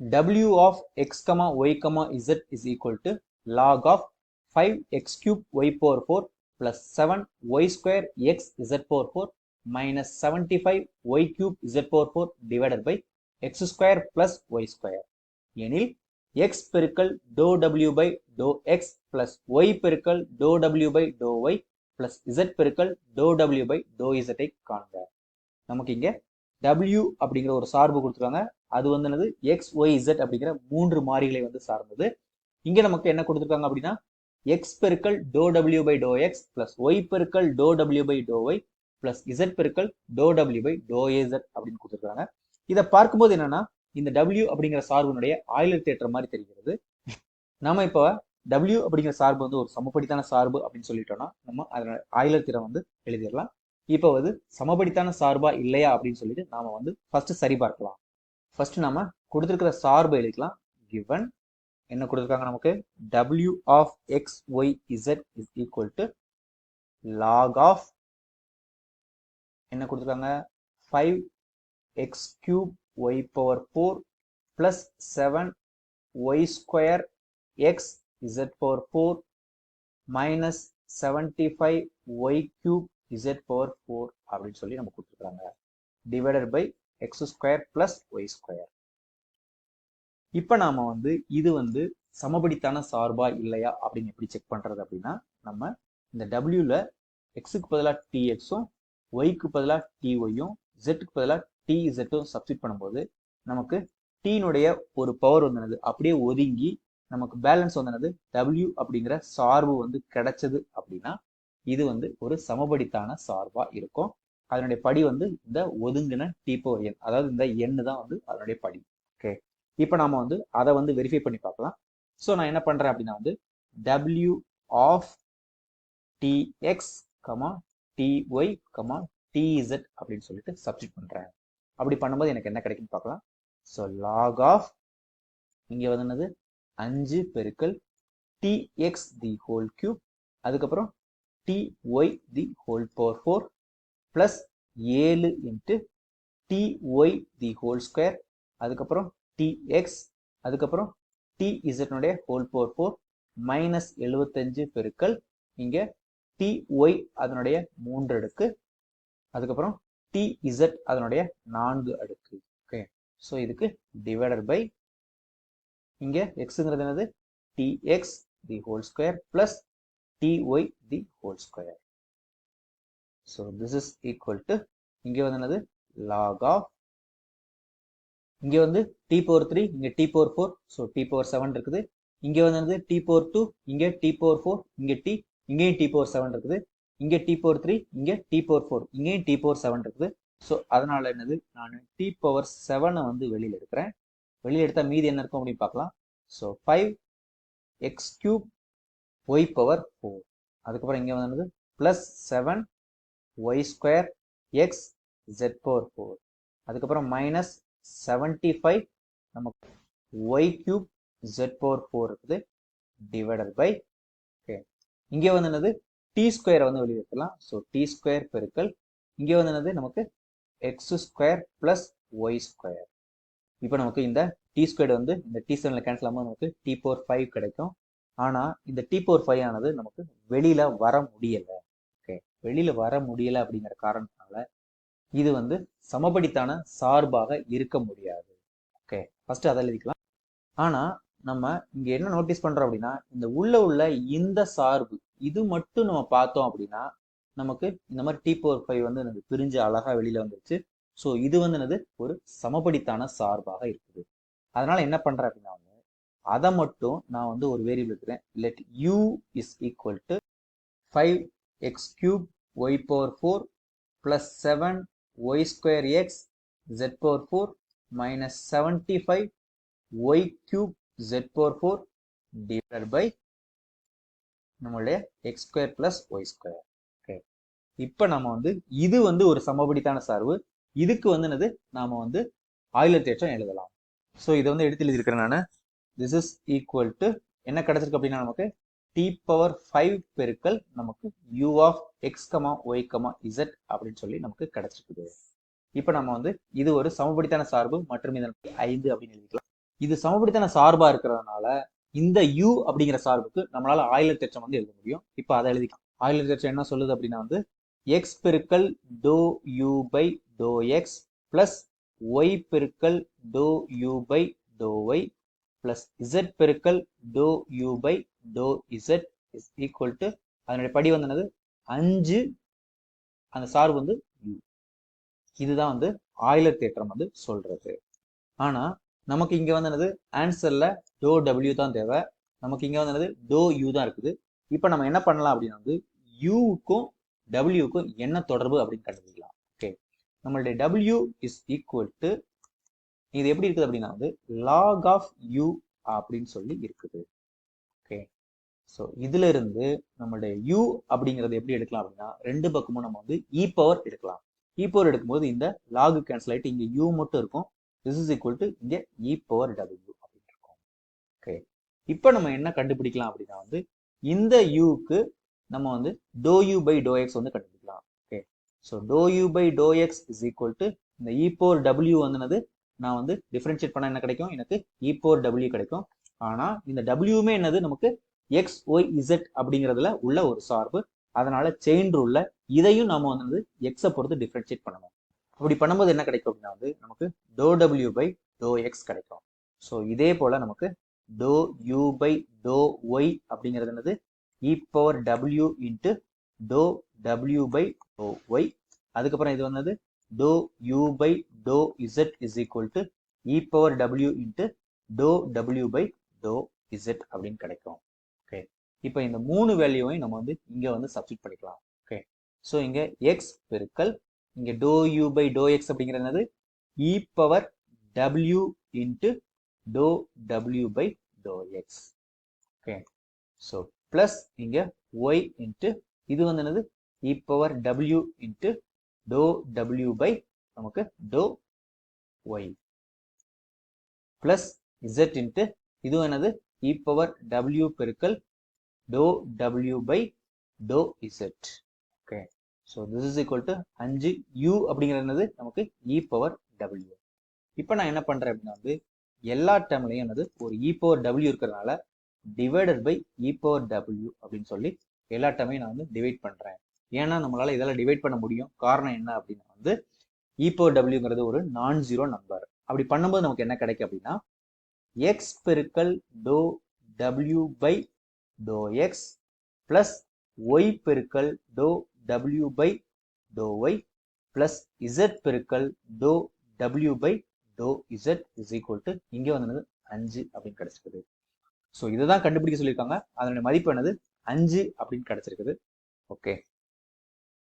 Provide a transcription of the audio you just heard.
w of x comma y comma z is equal to log of 5x cube y power 4 plus 7 y square x z power 4 minus 75 y cube z power 4 divided by x square plus y square எனில் x பெருக்கல் dou w by dou x plus y பெருக்கல் dou w by dou y plus z பெருக்கல் dou w by dou z ஐ காண்க நமக்கு இங்க w அப்படிங்கிற ஒரு சார்பு கொடுத்துருக்காங்க அது வந்து என்னது? எக்ஸ் ஒய் இசட் அப்படிங்கிற மூன்று மாறிகளை வந்து சார்ந்தது. இங்க நமக்கு என்ன கொடுத்துருக்காங்க அப்படின்னா எக்ஸ் பெருக்கல் do W by do X plus Y பெருக்கல் do W by do Y plus Z பெருக்கல் do W by do Z அப்படின்னு கொடுத்துருக்காங்க. இதை பார்க்கும்போது என்னன்னா இந்த டபிள்யூ அப்படிங்கிற சார்பினுடைய ஆயிலர் தேற்றம் மாதிரி தெரிகிறது. நாம இப்போ டபிள்யூ அப்படிங்கிற சார்பு வந்து ஒரு சமப்படித்தான சார்பு அப்படின்னு சொல்லிட்டோம்னா நம்ம அதனோட ஆயிலர் திறம் வந்து எழுதிடலாம். இப்போ வந்து சமபடித்தான சார்பா இல்லையா அப்படின்னு சொல்லிட்டு நாம வந்து ஃபர்ஸ்ட் சரி பார்க்கலாம். ஃபர்ஸ்ட் நம்ம கொடுத்துருக்கிற சார்பு எழுதிக்கலாம். கிவன் என்ன கொடுத்துருக்காங்க நமக்கு? W of X Y Z is equal to log of என்ன கொடுத்துருக்காங்க? Five X cube Y power four plus seven Y square X Z power four minus seventy five Y cube Z power four அப்படின்னு சொல்லி நம்ம கொடுத்துருக்காங்க divided by X square plus Y square இப்போ நாம் வந்து இது வந்து சமபடித்தான சார்பா இல்லையா அப்படின்னு எப்படி செக் பண்ணுறது அப்படின்னா நம்ம இந்த டபிள்யூவில் எக்ஸுக்கு பதிலாக டிஎக்ஸும் ஒய்க்கு பதிலாக டிஒய்யும் ஜெட்டுக்கு பதிலாக டி இசட்டும் சப்ஸ்டிட் பண்ணும்போது நமக்கு டீனுடைய ஒரு பவர் வந்தனது. அப்படியே ஒதுங்கி நமக்கு பேலன்ஸ் வந்தனது டபிள்யூ அப்படிங்கிற சார்பு வந்து கிடைச்சது அப்படின்னா இது வந்து ஒரு சமபடித்தான சார்பா இருக்கும். அதனுடைய படி வந்து இந்த ஒதுங்கின டி எண் அதாவது இந்த எண்ணு தான் வந்து அதனுடைய படி. ஓகே இப்போ நாம வந்து அதை வந்து வெரிஃபை பண்ணி பார்க்கலாம். ஸோ நான் என்ன பண்றேன் அப்படின்னா வந்து W of D X comma D Y comma D Z அப்படின்னு சொல்லிட்டு சப்ஸ்டிட் பண்றேன். அப்படி பண்ணும்போது எனக்கு என்ன கிடைக்குன்னு பார்க்கலாம். ஸோ லாக் ஆஃப் இங்கே வந்து என்னது? அஞ்சு பெருக்கல் D X the whole cube அதுக்கப்புறம் D Y the whole power four plus ஏழு into D Y the whole square அதுக்கப்புறம் டிஎக்ஸ் அதுக்கப்புறம் டி இசட்னுடைய ஹோல் பவர் ஃபோர் மைனஸ் எழுபத்தஞ்சு பெருக்கள் இங்கே டிஒய் அதனுடைய மூன்று அடுக்கு. அதுக்கப்புறம் டி இசட் அதனுடைய நான்கு அடுக்கு. ஓகே ஸோ இதுக்கு டிவைடர் பை இங்கே எக்ஸுங்கிறது என்னது? D X the whole square plus D Y the whole square so this is equal to இங்க வந்து என்னது? லாக் ஆஃப் இங்க வந்து டி பவர் த்ரீ இங்க D power four so D power seven இருக்குது. இங்க வந்து என்னது? டி பவர் டூ இங்க டி பவர் ஃபோர் இங்க டி இங்கேயும் டி பவர் செவன் இருக்குது. இங்க டி பவர் த்ரீ இங்க டி பவர் ஃபோர் இங்கேயும் டி பவர் செவன் இருக்குது. ஸோ அதனால என்னது? நான் டி பவர் செவனை வந்து வெளியில் எடுக்கிறேன். வெளியில் எடுத்தால் மீதி என்ன இருக்கும் அப்படின்னு பார்க்கலாம். So five X cube Y power four அதுக்கப்புறம் இங்கே வந்து என்னது? Plus seven Y square X Z power four அதுக்கப்புறம் மைனஸ் செவன்டி ஃபைவ் நமக்கு Y cube Z power four இருக்குது. டிவைடட் பை ஓகே இங்கே வந்து என்னது? டி ஸ்கொயரை வந்து வெளியே ஸோ டி ஸ்கொயர் பெருக்கல். இங்கே வந்து என்னது? நமக்கு X square plus Y square இப்போ நமக்கு இந்த டி ஸ்கொயர் வந்து இந்த டி செவனில் கேன்சல் ஆகும்போது நமக்கு டி பவர் ஃபைவ் கிடைக்கும். ஆனால் இந்த டி பவர் ஃபைவ் ஆனது நமக்கு வெளியில் வர முடியலை. வெளியில வர முடியலை அப்படிங்கிற காரணத்தினால இது வந்து சமபடித்தான சார்பாக இருக்க முடியாது. ஓகே ஃபர்ஸ்ட் அதை எழுதிக்கலாம். ஆனா நம்ம இங்க என்ன நோட்டீஸ் பண்றோம் அப்படின்னா இந்த உள்ள உள்ள இந்த சார்பு இது மட்டும் நம்ம பார்த்தோம் அப்படின்னா நமக்கு இந்த மாதிரி டி பவர் ஃபைவ் வந்து எனக்கு பிரிஞ்சு அழகா வெளியில வந்துருச்சு. ஸோ இது வந்து என்னது ஒரு சமபடித்தான சார்பாக இருக்குது. அதனால என்ன பண்றேன் அப்படின்னா வந்து அதை மட்டும் நான் வந்து ஒரு வேரியபிள் இருக்கிறேன் let U is equal to five X cube Y power four plus seven Y square X Z power four minus seventy five Y cube Z power four divide by நம்மளுடைய X square plus Y square okay இப்போ நம்ம வந்து இது வந்து ஒரு சமபடித்தான சார்பு. இதுக்கு வந்து என்னது? நாம் வந்து ஆயிலர் தேற்றம் எழுதலாம். ஸோ இதை வந்து எடுத்து எழுதியிருக்கிறேன் நான். திஸ் இஸ் ஈக்குவல் டு என்ன கிடச்சிருக்கு அப்படின்னா நமக்கு டி பவர் ஃபைவ் பெருக்கல் நமக்கு U of X comma Y comma Z அப்படின்னு சொல்லி நமக்கு கிடைச்சிருக்குது. இப்போ நம்ம வந்து இது ஒரு சமபடித்தான சார்பு மற்றும் இதன் ஐந்து அப்படின்னு எழுதிக்கலாம். இது சமபடித்தான சார்பா இருக்கிறதுனால இந்த u அப்படிங்கிற சார்புக்கு நம்மளால ஆயிலர் தேற்றம் வந்து எழுத முடியும். இப்போ அதை எழுதிக்கலாம். ஆயிலர் தேற்றம் என்ன சொல்லுது அப்படின்னா வந்து எக்ஸ் பெருக்கல் doe u by doe x plus y பெருக்கல் doe u by doe y plus z பெருக்கல் doe u by doe z is equal to அதனுடைய படி வந்து என்னது? அஞ்சு அந்த சார்பு வந்து யூ இதுதான் வந்து ஆயிலர் தேற்றம் வந்து சொல்றது. ஆனா நமக்கு இங்க வந்து என்னது? ஆன்சர்ல டோ டபிள்யூ தான் தேவை. நமக்கு இங்க வந்து என்னது? டோ யூ தான் இருக்குது. இப்போ நம்ம என்ன பண்ணலாம் அப்படின்னா வந்து யூக்கும் டபிள்யூக்கும் என்ன தொடர்பு அப்படின்னு கண்டுபிடிக்கலாம். ஓகே நம்மளுடைய டபிள்யூ இஸ் ஈக்குவல் டு இது எப்படி இருக்குது அப்படின்னா வந்து லாக் ஆஃப் யூ அப்படின்னு சொல்லி இருக்குது. ஓகே ஸோ இதுல இருந்து நம்மளுடைய யூ அப்படிங்கறது எப்படி எடுக்கலாம் அப்படின்னா ரெண்டு பக்கமும் நம்ம வந்து e இ பவர் எடுக்கலாம். E இ பவர் எடுக்கும்போது இந்த லாகு கேன்சல் ஆயிட்டு இங்கே யூ மட்டும் இருக்கும். திஸ் இஸ் ஈக்குவல் டு இங்க இ பவர் டபிள்யூ அப்படின்னு இருக்கும். ஓகே இப்போ நம்ம என்ன கண்டுபிடிக்கலாம் அப்படின்னா வந்து இந்த யூக்கு நம்ம வந்து doe u by doe x வந்து கண்டுபிடிக்கலாம். Okay so doe u by doe x is equal to இந்த e இ பவர் டபிள்யூ வந்துனது நான் வந்து டிஃப்ரென்ஷியேட் பண்ண என்ன கிடைக்கும்? எனக்கு இ பவர் டபிள்யூ கிடைக்கும். ஆனா இந்த டபிள்யூமே என்னது? நமக்கு எக்ஸ் ஒய் இசட் அப்படிங்கிறதுல உள்ள ஒரு சார்பு. அதனால செயின் ரூல்ல இதையும் நம்ம வந்து எக்ஸை பொறுத்து டிஃப்ரென்ஷியேட் பண்ணணும். அப்படி பண்ணும்போது என்ன கிடைக்கும்? அப்படின்னா வந்து நமக்கு doh W by doh X கிடைக்கும். ஸோ இதே போல நமக்கு doh U by doh Y அப்படிங்கிறது என்னது? E power W into doh W by doh Y அதுக்கப்புறம் இது வந்தது doh U by doh Z is equal to e power W into doh W by doh Z அப்படின்னு கிடைக்கும். Okay இப்போ இந்த மூணு வேல்யூவையும் நம்ம வந்து இங்கே வந்து சப்ஸ்டிட் பண்ணிக்கலாம். ஓகே ஸோ இங்கே எக்ஸ் பெருக்கல் இங்கே doe you by to X அப்படிங்கிறது என்னது? இ power W into to W by to X okay so plus இங்கே ஒய் இன்ட்டு இது வந்து என்னது? இ power W into to W by நமக்கு doe Y plus Z into இதுவும் என்னது? இ பவர் டபிள்யூ பெருக்கல் to W by to Z okay so this is equal to அஞ்சு U அப்படிங்கிறது என்னது? நமக்கு இ பவர் டபிள்யூ இப்போ நான் என்ன பண்றேன் அப்படின்னா வந்து எல்லா டேர்ம்லையும் என்னது? ஒரு இ பவர் டபிள்யூ இருக்கிறதுனால divided by E power W அப்படின்னு சொல்லி எல்லா டேர்மையும் நான் வந்து டிவைட் பண்றேன். ஏன்னா நம்மளால இதெல்லாம் டிவைட் பண்ண முடியும். காரணம் என்ன அப்படின்னா வந்து e இப்போ டபிள்யூங்கிறது ஒரு நான் ஜீரோ நம்பர் அப்படி பண்ணும்போது நமக்கு என்ன கிடைக்கும் அப்படின்னா எக்ஸ் பெருக்கல் to W by doe x plus y பெருக்கல் to W by doe y plus z பெருக்கல் to W by doe z is equal to இங்கே வந்தது அஞ்சு அப்படின்னு கிடைச்சிருக்குது. ஸோ இதை தான் கண்டுபிடிக்க சொல்லியிருக்காங்க. அதனுடைய மதிப்பு என்னது? அஞ்சு அப்படின்னு கிடைச்சிருக்குது. ஓகே